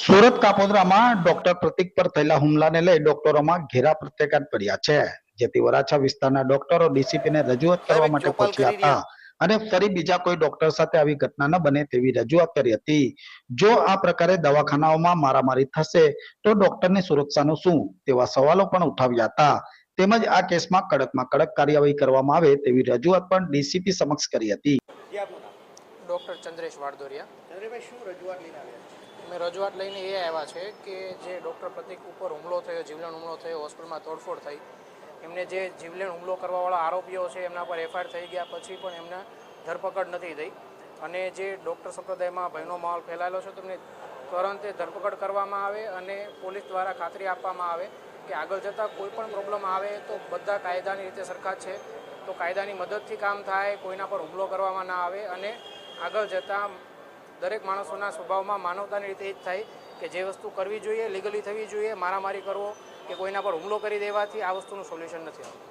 Surat કાપોદ્રામાં doctor પ્રતિક પર થયેલા હુમલાને લઈ ડોક્ટરોમાં ઘેરા પ્રત્યાઘાત પડ્યા છે. જેથી વરાછા વિસ્તારના ડોક્ટરો ડીસીપીને રજૂઆત કરવા માટે પહોંચ્યા હતા અને ફરી બીજા કોઈ ડોક્ટર સાથે આવી ઘટના ન બને તેવી રજૂઆત કરી હતી. જો આ પ્રકારે દવાખાનાઓમાં મારામારી થશે તો ડોક્ટરની સુરક્ષાનું શું? તેવા સવાલો પણ ઉઠાવ્યા હતા. તેમજ આ કેસમાં કડકમાં કડક કાર્યવાહી કરવામાં આવે તેવી રજૂઆત પણ ડીસીપી સમક્ષ કરી હતી. ડૉક્ટર ચંદ્રેશ વાડદોરિયા. ચંદ્રભાઈ શું રજૂઆત લઈને આવ્યા છે? અમે રજૂઆત લઈને એ આવ્યા છે કે જે ડૉક્ટર પ્રતિક ઉપર હુમલો થયો જીવલેણ હુમલો થયો હોસ્પિટલમાં તોડફોડ થઈ. એમને જે જીવલેણ હુમલો કરવાવાળા આરોપીઓ છે એમના પર એફઆઈઆર થઈ ગયા પછી પણ એમને ધરપકડ નથી થઈ. અને જે ડૉક્ટર સંપ્રદાયમાં ભયનો માહોલ ફેલાયેલો છે તેમને તુરંત એ ધરપકડ કરવામાં આવે અને પોલીસ દ્વારા ખાતરી આપવામાં આવે કે આગળ જતાં કોઈ પણ પ્રોબ્લેમ આવે તો બધા કાયદાની રીતે સરખા છે. તો કાયદાની મદદથી કામ થાય કોઈના પર હુમલો કરવામાં ના આવે અને આગળ જતાં દરેક માણસોના સ્વભાવમાં માનવતાની રીતે એ જ થાય કે જે વસ્તુ કરવી જોઈએ લીગલી થવી જોઈએ, મારામારી કરવો કે કોઈના પર હુમલો કરી દેવાથી આ વસ્તુનું સોલ્યુશન નથી આવતું.